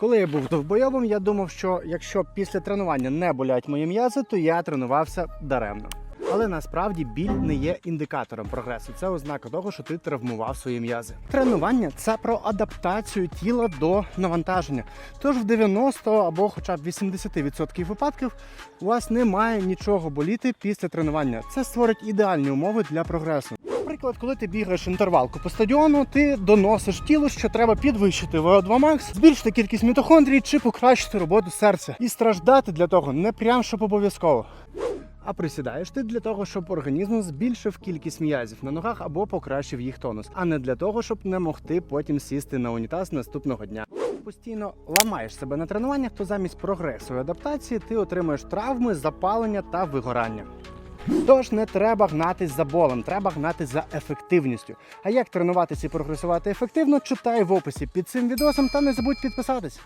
Коли я був довбойовим, я думав, що якщо після тренування не болять мої м'язи, то я тренувався даремно. Але насправді біль не є індикатором прогресу. Це ознака того, що ти травмував свої м'язи. Тренування це про адаптацію тіла до навантаження. Тож в 90 або хоча б 80% випадків у вас немає нічого боліти після тренування. Це створить ідеальні умови для прогресу. Наприклад, коли ти бігаєш інтервалку по стадіону, ти доносиш тілу, що треба підвищити VO2 max, збільшити кількість мітохондрій чи покращити роботу серця. І страждати для того не прям щоб обов'язково. А присідаєш ти для того, щоб організм збільшив кількість м'язів на ногах або покращив їх тонус, а не для того, щоб не могти потім сісти на унітаз наступного дня. Постійно ламаєш себе на тренуваннях, то замість прогресу і адаптації ти отримуєш травми, запалення та вигорання. Тож не треба гнатись за болем, треба гнатись за ефективністю. А як тренуватися і прогресувати ефективно, читай в описі під цим відосом та не забудь підписатись.